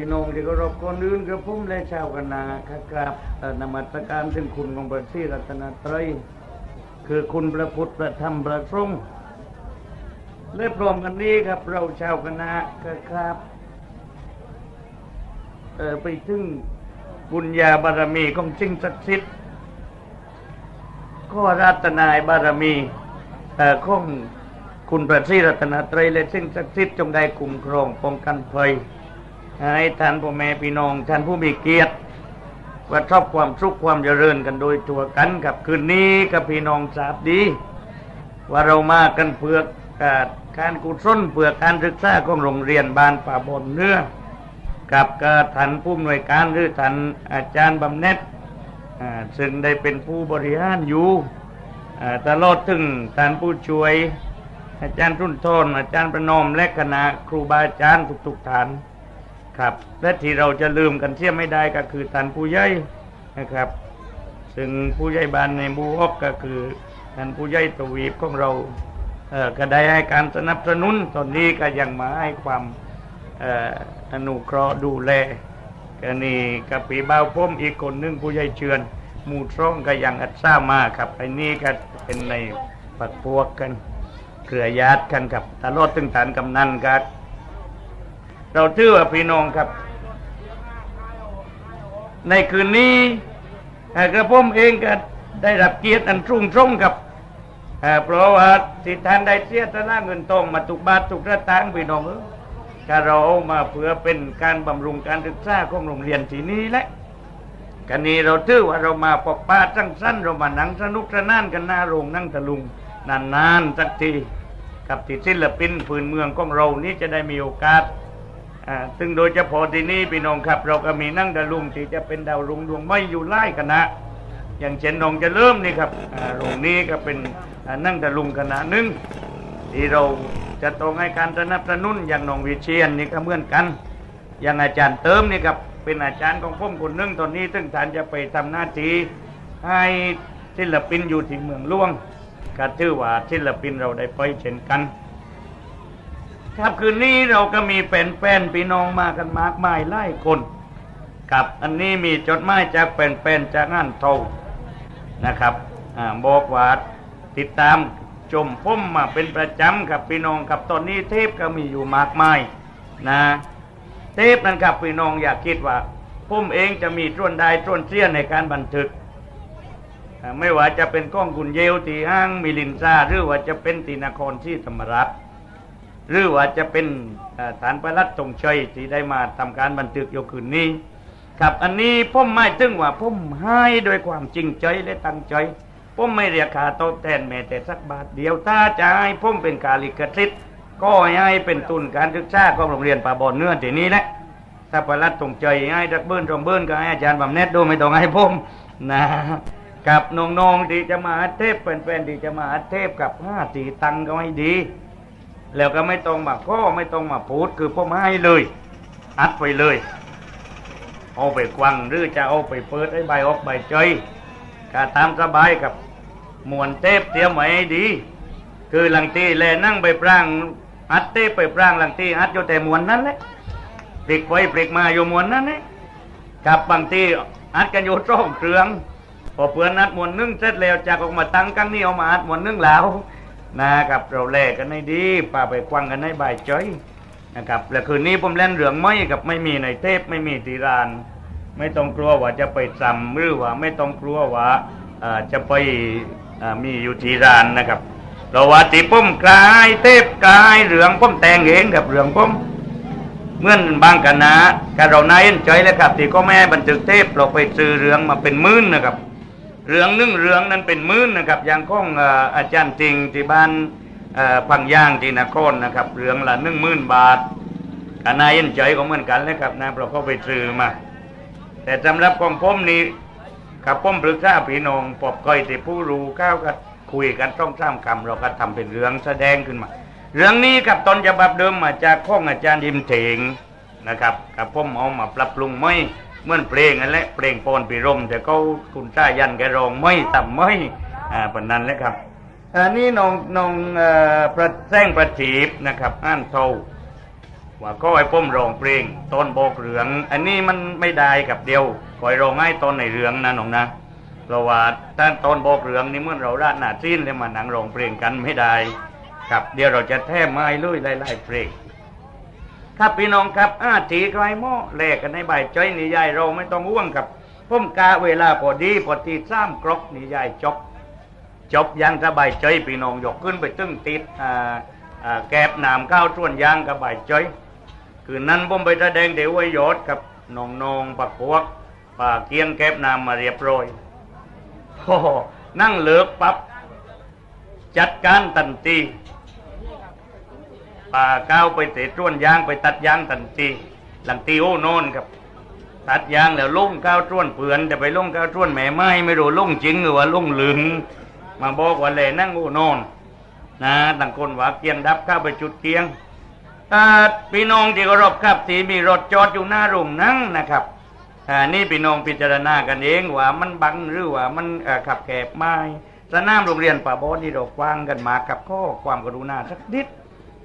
พี่น้องที่เคารพคนอื่นกับผมและชาวคณะครับเอ่นมัสการถึงคุณของพระศรีรัตนตรัยคือคุณพระพุทธพระธรรมพระสงฆ์และพร้อมกันนี้ครับ เราชาวคณะครับไปถึงบุญญาบารมีของสิ่งศักดิ์สิทธิ์ข้อรัตนายบารมีเอ่อของคุณพระศรีรัตนตรัยและสิ่งศักดิ์สิทธิ์จงได้คุ้มครองป้องกันภัย ให้ท่านพ่อแม่พี่น้องท่านผู้มีเกียรติว่าชอบความสุขความเจริญกันโดยทั่วกันกับคืนนี้กับพี่น้องทราบดี ว่าเรามากันเพื่อการการกุศลเพื่อการศึกษาของโรงเรียนบ้านป่าบนเนื้อกับกท่านผู้อำนวยการหรือท่านอาจารย์บำเน็จซึ่งได้เป็นผู้บริหารอยู่ตลอดถึงท่านผู้ช่วย อาจารย์รุ่นโทนอาจารย์ประนอมและคณะครูบาอาจารย์ทุกๆท่าน ครับ และที่เราจะลืมกันเทียมไม่ได้ก็คือท่านผู้ใหญ่นะครับ ซึ่งผู้ใหญ่บ้านในบูฮอกก็คือท่านผู้ใหญ่ตวีปของเราเอ่อก็ได้ให้การสนับสนุนตอนนี้ก็ยังมาให้ความอนุเคราะห์ดูแลก็นี่กับปีบ่าวพ้มอีกคนหนึงผู้ใหญ่เชือนหมู่ช่องก็ยังอัดซ่ามาครับไอ้นี่ก็เป็นในปักพวกกันเครือญาติกันครับตลอดถึงฐานกำนันกัน เราถือว่าพี่น้องครับ ในคืนนี้กระผมเองก็ได้รับเกียรติอันรุ่งส่งกับเอ่อเพราะว่าที่ท่านได้เสียสละเงินทองมาทุกบาททุกระตังพี่น้องเออก็เราเอามาเพื่อเป็นการบำรุงการศึกษาของโรงเรียนที่นี้แหละกันนี้เราถือว่าเรามาปกป้าจังสั้นเรามาหนังสนุกสนานกันหน้าโรงนั่งตะลุงนานๆสักทีกับที่ศิลปินพื้นเมืองของเรานี้จะได้มีโอกาส ซึ่งโดยเฉพาะที่นี่พี่น้องครับ เราก็มีนั่งดาวลุงที่จะเป็นดาวลุงดวงไม่อยู่ไล่คณะ อย่างเช่นน้องจะเริ่มนี่ครับโรงนี้ก็เป็นนั่งดาวลุงคณะหนึ่งที่เราจะต้องให้การสนับสนุนอย่างน้องวิเชียนนี่ก็เหมือนกัน อย่างอาจารย์เติมนี่ครับเป็นอาจารย์ของผมคนหนึ่งตอนนี้ซึ่งท่านจะไปทำหน้าที่ให้ศิลปินอยู่ที่เมืองหลวงก็ถือว่าศิลปินเราได้ไปเช่นกัน ครับคืนนี้เราก็มีแฟนๆพี่น้องมากันมากมายหลายคนครับอันนี้มีจดหมายจากแฟนๆจากงานโทนะครับอาบอกว่าติดตามชมพุ่มมาเป็นประจำครับพี่น้องครับตอนนี้เทปก็มีอยู่มากมายนะเทปนั้นครับพี่น้องอยากคิดว่าพุ่มเองจะมีตรวนได้ตรวนเสียในการบันทึก ไม่ว่าจะเป็นกล้องกุนเยวตีห้างมิลินซาหรือว่าจะเป็นตีนครที่ธรรมรัฐ หรือว่าจะเป็นฐานประลัดตรงชัยที่ได้มาทำการบันทึกอยู่คืนนี้ ครับอันนี้ผมไม่ถึงว่าผมให้โดยความจริงใจและตั้งใจผมไม่เรียกค่าตอบแทนแม้แต่สักบาทเดียวถ้าจะให้ผมเป็นกาลิขสิทธิ์ก็ให้เป็นทุนการศึกษาของโรงเรียนป่าบอนเนื้อที่นี้แหละถ้าประลัดตรงใจให้ดักเบิ้ลตรงเบิ้ลก็ให้อาจารย์บำเน็จดูไม่ต้องให้ผมนะกับน้องๆที่จะมาเทปเป็นแฟนๆที่จะมาเทปกับห้าตีตังก็ให้ดี แล้วก็ไม่ต้องมาข้อไม่ต้องมาพูดคือผมให้เลย อัดไปเลย เอาไปกวังหรือจะเอาไปเปิดไอ้ใบออกใบใจก็ตามสบายกับมวนเทปเตรียมไว้ให้ดี คือหลังตีแลนั่งไปปรางอัดเทปไปปรางหลังตีอัดอยู่แต่มวนนั้นแหละปลิกไปปลิกมาอยู่มวนนั้นแหละกับบางทีอัดกันอยู่ช่องเครื่องพอเพื่อนนัดมวนนึ่งเสร็จแล้วจากออกมาตั้งกั้งนี้เอามาอัดมวนนึ่งแล้ว นะครับเราแลกกันให้ดีป่าไปกว้างกันให้บายใจนะครับแล้วคืนนี้ผมเล่นเหลืองไม่กับไม่มีในเทปไม่มีตีราน ไม่ต้องกลัวว่าจะไปจำหรือว่าไม่ต้องกลัวว่าจะไปมีอยู่ที่ร้านนะครับเราว่าตีป้มกลายเทปกลายเหลืองป้มแตงเองกับเหลืองป้มเมื่อนบางกันนะการเรานายเอ็นใจเลยครับที่ก็แม่บันทึกเทปเราไปซื้อเหลืองมาเป็นมื่นนะครับ เรื่องนึ่งเรื่องนั้นเป็นมื่นนะครับอย่างของอาจารย์จริงที่บ้านพังย่างที่นครนะครับเรื่องละหนึ่งหมื่นบาทกันนายเอ็นใจก็เหมือนกันเลยครับนะเราก็ไปซื้อมา แต่สำหรับของผมนี่กับผมปรึกษาพี่น้องปอบก้อยที่ผู้รู้ก้าวก็คุยกันต้องสร้างคำเราก็ทำเป็นเรื่องแสดงขึ้นมา เรื่องนี้กับตนฉบับเดิมมาจากข้องอาจารย์ยิมเถงนะครับกับผมเอามาปรับปรุงไม่ เหมื่อนเพลงนั่นแหละเพลงปอนปีรมแต่เขาคุณชายันแกร้องไม่ต่ำไม่อ่าปนนั้นแหละครับอันนี้น้องน้องเอ่อประแซงประทีปนะครับอ่านโทว่าก็ไอ้ป้มร้องเพลงต้นโบกเหลือง อันนี้มันไม่ได้กับเดียวคอยร้องให้ต้นในเหลืองนะน้องนะเพราะว่าต้นต้นโบกเหลืองนี่เมื่อเราราดหน้าซีนเลยมาหนังร้องเพลงกันไม่ได้ ครับเดี๋ยวเราจะแท้ไม้ลุยไล่ๆเพลง ครับพี่น้องครับอาตีไกลหม้อแลกกันในใบจ้อยนี่ยายเราไม่ต้องห่วงครับผมกาเวลาพอดีพอตีซ้ำกรกนี่ยายจบ จบยังสบายใจพี่น้องยกขึ้นไปตึ้งติดอ่าอ่าแกบหนามข้าวต้วนยางกระบายใจคืนนั้นผมไปแสดงเดี๋ยวไว้ยอดกับน้องนองปักพวกป่าเกียงแกบนามมาเรียบร้อยโอ้โหนั่งเลิกปับ๊บจัดการทันที ป่าก้าวไปเตะต้วนยางไปตัดยางทันทีหลังตีโอ้โนนครับ ตัดยางแล้วลุ่งก้าวต้วนเปือนแต่ไปลุ่งก้าวต้วนแม่ไม้ไม่รู้ลุ่งจริงหรือว่าลุ่งลึงมาบอกว่าเลยนั่งอูนอนนะต่างคนว่าเกียงดับข้าไปจุดเกียงพี่น้องที่เคารพครับที่มีรถจอดอยู่หน้าโรงหนั่งนะครับนี่พี่น้องพิจารณากันเองว่ามันบังหรือว่ามันขับแคบไม้สนามโรงเรียนป่าบอนที่เรากว้างกันมากับข้อความกรุณาสักนิด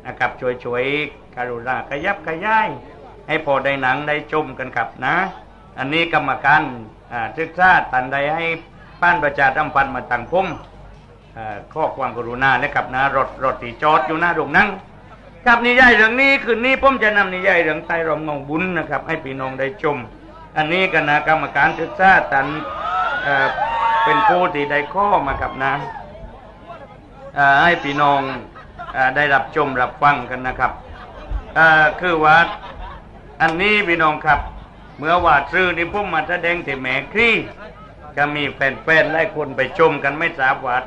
นะครับช่วยๆกรุณาขยับขยาย ให้พอได้หนังได้ชมกันครับนะ อันนี้กรรมการศึกษาตันใดให้ป้านประชาธิปันธ์มาตั้งพุ่มข้อความกรุณานะครับนะรถรถที่จอดอยู่หน้าโรงนั่งครับนิยายเรื่องนี้คืนนี้ผมจะนำนิยายเรื่องไตรรมเงาบุญนะครับ ให้พี่น้องได้ชม อันนี้คณะกรรมการศึกษาตันเป็นผู้ที่ได้ข้อมาครับนะให้พี่น้อง ได้รับชมรับฟังกันนะครับคือว่าอันนี้พี่น้องครับ เมื่อว่าซื้อนี่ผมมาแสดงที่แหมครีก็มีแฟนๆหลายคนไปชมกันไม่ทราบวัด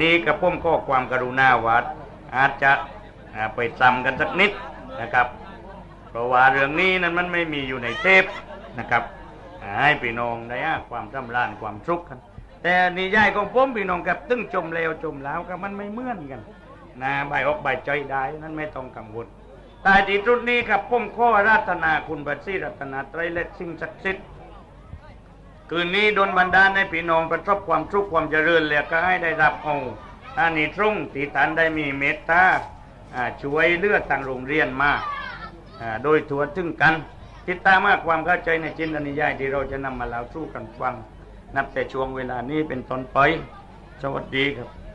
นี่กระผมข้อความกรุณาวัด อาจจะไปจำกันสักนิดนะครับ เพราะว่าเรื่องนี้นั้นมันไม่มีอยู่ในเทปนะครับให้พี่น้องได้อ่าความสำราญความสุกข์กัน แต่นิยายของผมพี่น้องกับตึ้งชมแล้วชมแล้วก็มันไม่เหมือนกัน นะใบอกใบใจได้นั้นไม่ต้องกังวลแตายที่จุดนี้ครับผมข้อราธนาคุณบัตรซีรัตนาไตรและสิ่งศักดิ์สิทธิ์คืนนี้โดนบันดาลให้พี่น้องประสบความสุกข์ความเจริญแล้วก็ให้ได้รับเอาอานิสงส์ที่ท่านได้มีเมตตาช่วยเลือดทางโรงเรียนมาโดยทั่วถึงกัน ติดตามมากความเข้าใจในจินตนิยายที่เราจะนำมาเล่าสู่กันฟัง นับแต่ช่วงเวลานี้เป็นต้นไป สวัสดีครับ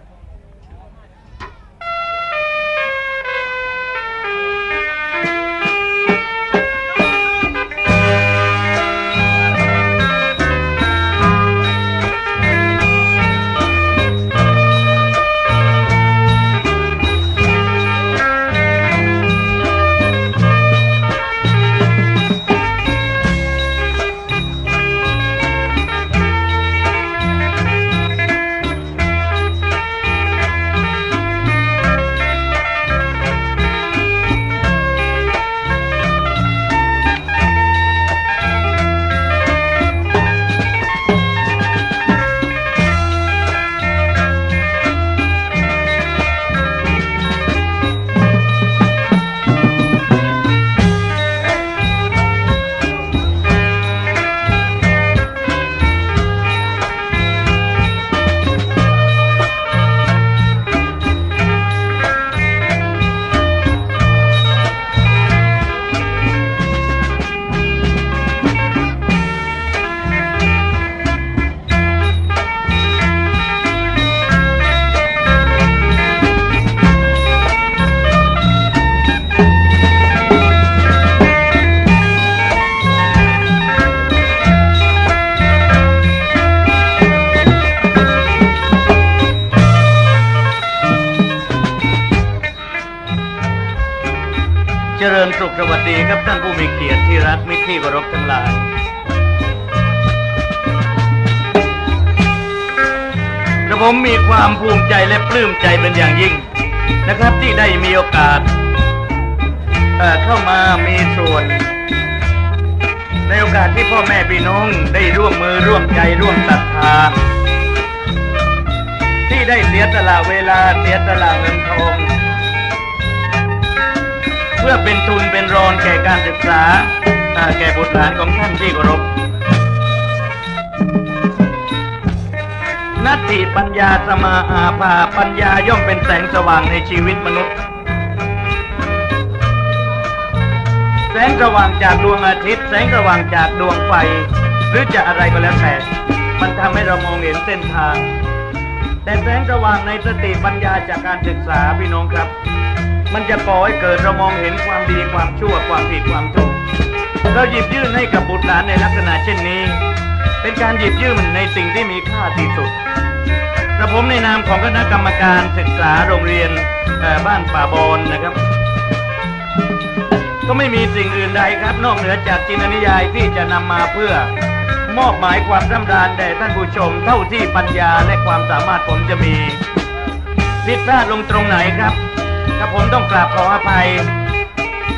ดีครับท่านผู้มีเกียรติที่รักมิตรที่เคารพทั้งหลาย กระผมมีความภูมิใจและปลื้มใจเป็นอย่างยิ่ง นะครับที่ได้มีโอกาสเเข้ามามีส่วน ในโอกาสที่พ่อแม่พี่น้องได้ร่วมมือร่วมใจร่วมศรัทธาที่ได้เสียสละเวลาเสียสละเงินทอง พื่อเป็นทุนเป็นรอนแก่การศึกษาแก่บุตรหลานของท่านที่เคารพนัตติปัญญาสมาอาภาปัญญาย่อมเป็นแสงสว่างในชีวิตมนุษย์ แสงสว่างจากดวงอาทิตย์ แสงสว่างจากดวงไฟ หรือจะอะไรก็แล้วแต่ มันทำให้เรามองเห็นเส้นทาง แต่แสงสว่างในสติปัญญาจากการศึกษาพี่น้องครับ มันจะก่อให้เกิดเรามองเห็นความดีความชั่วความผิดความถูกเราหยิบยื่นให้กับบุตรหลานในลักษณะเช่นนี้ เป็นการหยิบยื่นในสิ่งที่มีค่าที่สุดกระผมในนามของคณะกรรมการศึกษาโรงเรียนบ้านป่าบอนนะครับ ก็ไม่มีสิ่งอื่นใดครับ นอกเหนือจากจินตนิยายที่จะนำมาเพื่อมอบหมายความร่ำราญแด่ท่านผู้ชมเท่าที่ปัญญาและความสามารถผมจะมี ผิดพลาดลงตรงไหนครับ ถ้าผมต้องกราบขออภัย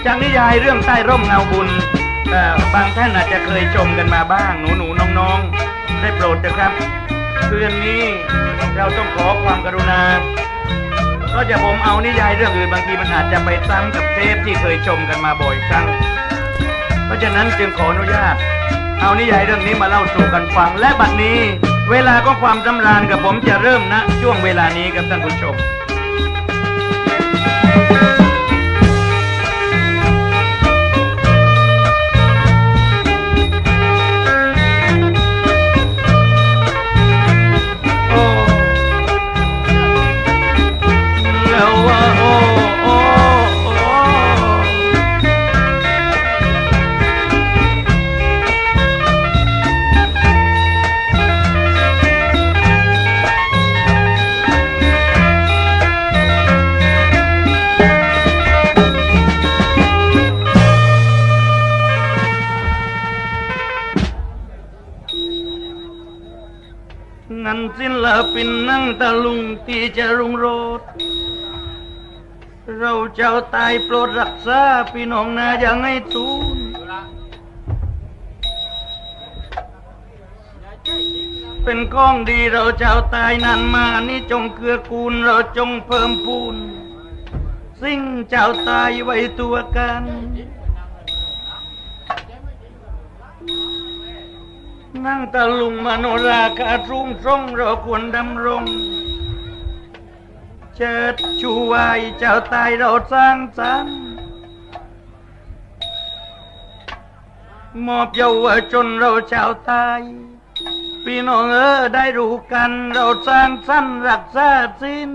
จากนิยายเรื่องใต้ร่มเงาบุญเอ่อบางท่านอาจจะเคยชมกันมาบ้าง หนูหนูๆน้องๆ ได้โปรดนะครับ คืนนี้เราต้องขอความกรุณาก็จะผมเอานิยายเรื่องอื่นบางทีมันอาจจะไปซ้ำกับเทปที่เคยชมกันมาบ่อยครั้ง เพราะฉะนั้นจึงขออนุญาต เอานิยายเรื่องนี้มาเล่าสู่กันฟัง และบัดนี้ เวลาก็ความสำราญกับผมจะเริ่มณช่วงเวลานี้ครับท่านผู้ชม ลุงที่จะรุงโรดเราเจ้าตายโปรดรักษาพี่น้องนาอย่างให้ทูนเป็นก้องดีเราเจ้าตายนานมานี่จงเกื้อกูลเราจงเพิ่มพูน สิ่งเจ้าตายไว้ตัวกันนั่งตะลุงมโนราคารุ่งทรงเราควรดำรง เชิดชูไว้เจ้าตายเราสร้างสรรค์มอบเยาวชนเราชาวไทยพี่น้องเออได้รู้กันเราสร้างสรรค์รักษาสิ้น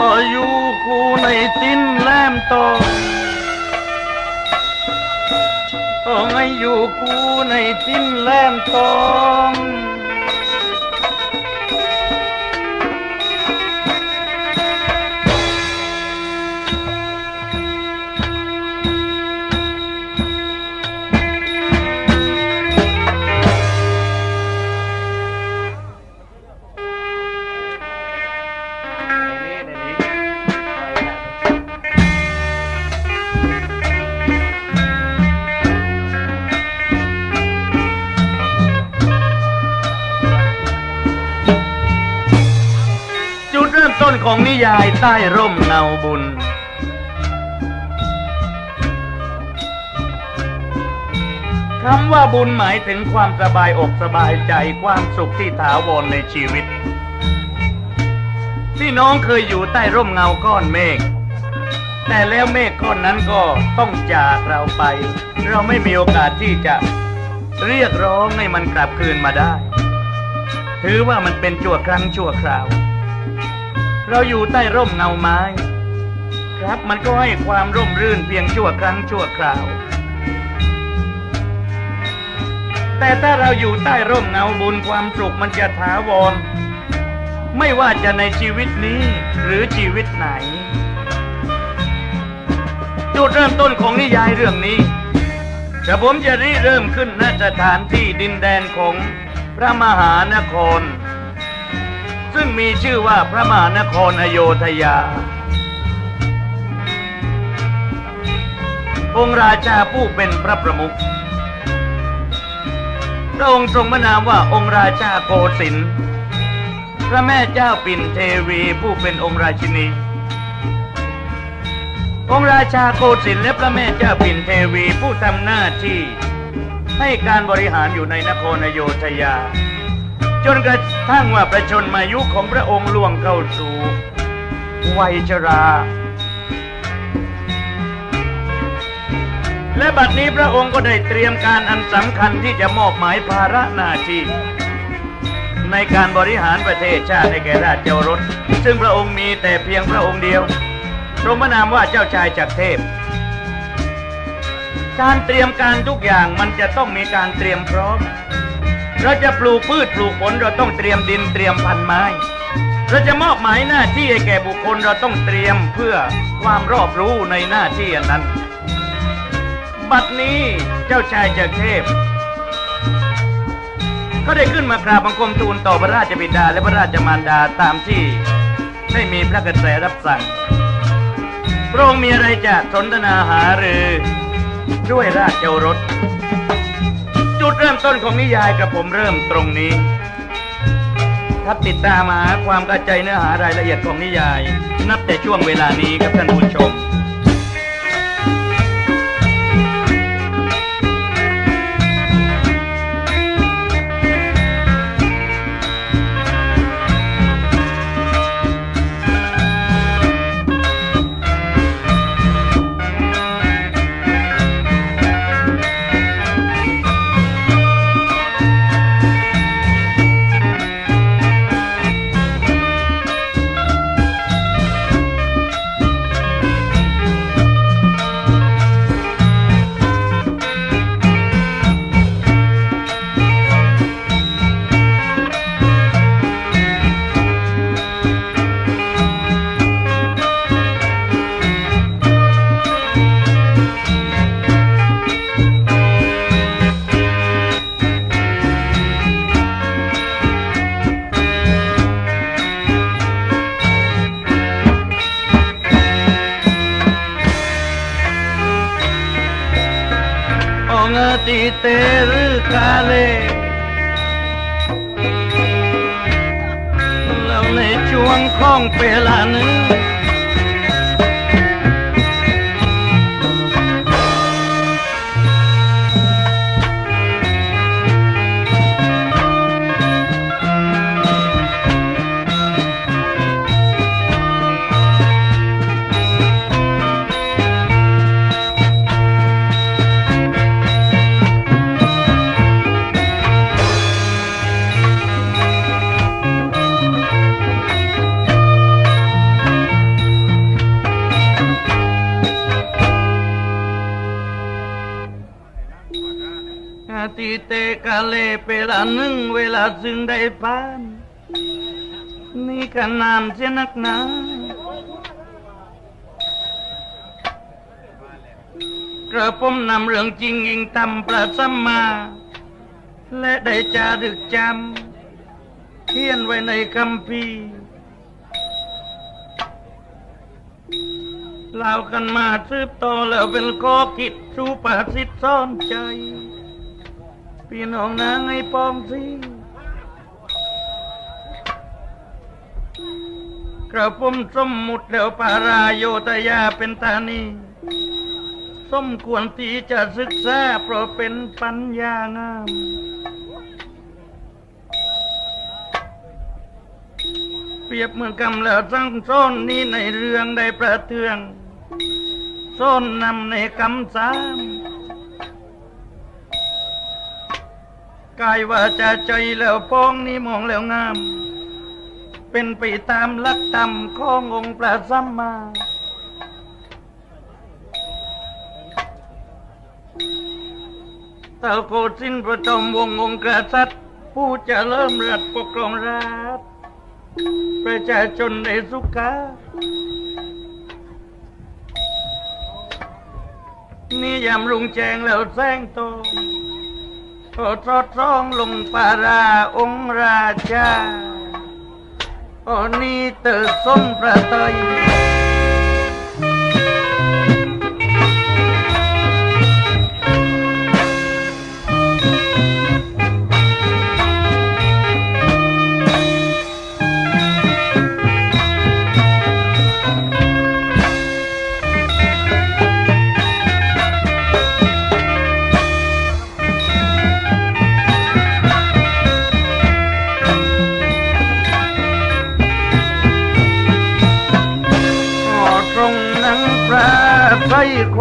ออยู่กูในติ้นแลมโตอ้ ไงอยู่กูในทิ้นแหลมตอง ของนิยายใต้ร่มเงาบุญ คำว่าบุญหมายถึงความสบายอกสบายใจความสุขที่ถาวรในชีวิตพี่น้องเคยอยู่ใต้ร่มเงาก้อนเมฆแต่แล้วเมฆก้อนนั้นก็ต้องจากเราไป เราไม่มีโอกาสที่จะเรียกร้องให้มันกลับคืนมาได้ ถือว่ามันเป็นชั่วครั้งชั่วคราว เราอยู่ใต้ร่มเงาไม้ ครับมันก็ให้ความร่มรื่นเพียงชั่วครั้งชั่วคราว แต่ถ้าเราอยู่ใต้ร่มเงาบุญความสุขมันจะถาวร ไม่ว่าจะในชีวิตนี้หรือชีวิตไหน จุดเริ่มต้นของนิยายเรื่องนี้แต่ผมจะริเริ่มขึ้นณสถานที่ดินแดนของพระมหานคร ซึ่งมีชื่อว่าพระมหานครอโยธยา องค์ราชาผู้เป็นพระประมุขพระองค์ทรงพระนามว่าองค์ราชาโกสินทร์พระแม่เจ้าปิ่นเทวีผู้เป็นองค์ราชินี องค์ราชาโกสินทร์และพระแม่เจ้าปิ่นเทวีผู้ทำหน้าที่ให้การบริหารอยู่ในนครอโยธยา จนกระ ทั้งว่าประชนมายุของพระองค์ล่วงเข้าสู่วัยชรา และบัดนี้พระองค์ก็ได้เตรียมการอันสำคัญที่จะมอบหมายภาระหน้าที่ในการบริหารประเทศชาติให้แก่ราชเจ้ารถซึ่งพระองค์มีแต่เพียงพระองค์เดียวทรงพระนามว่าเจ้าชายจากรเทพ การเตรียมการทุกอย่างมันจะต้องมีการเตรียมพร้อม เราจะปลูกพืชปลูกผลเราต้องเตรียมดินเตรียมพันไม้ เราจะมอบหมายหน้าที่ให้แก่บุคคลเราต้องเตรียมเพื่อความรอบรู้ในหน้าที่อันนั้น บัดนี้เจ้าชายจากรเทพก็ได้ขึ้นมากราบบังคมทูลต่อพระราชบิดาและพระราชมารดาตามที่ได้มีพระกระแสรับสั่งพระองค์มีอะไรจะสนทนาหารือด้วยราชเจ้ารถ จุดเริ่มต้นของนิยายกับผมเริ่มตรงนี้ ถ้าติดตามหาความเข้าใจเนื้อหารายละเอียดของนิยาย นับแต่ช่วงเวลานี้ครับท่านผู้ชม หนึ่งเวลาซึ่งได้พาน นี่ก็นานเสียนักหนากระผมนำเรื่องจริงยิงทำประสัมมา และได้จารึกจำเขียนไว้ในคำพีร์เล่ากันมาสืบต่อแล้วเป็นข้อคิดสู่ประสิทธิ์ซ่อนใจ พี่น้องนางให้ปองสิกระผมสมมุติแล้วปาราโยตยาเป็นตานีสมควรที่จะศึกษาเพราะเป็นปัญญางาม เปรียบเหมือนกำแล้วสั่งซ้อนนี้ในเรื่องได้ประเทืองซ้อนนำในคำสาม กายว่าจะใจแล้วพ้องนี้มองแล้วงาม เป็นไปตามลักธรรมขององค์พระสัมมาเต่าโกสินประจอมวงองค์กษัตริย์ผู้จะเริ่มรัฐปกครองราชย์ประชาชนในสุขานิยามรุงแจงแล้วแสงโต โอทอดร้องลงปาราองค์ราชาโอนี้เตอส้มประเตย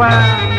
Wow.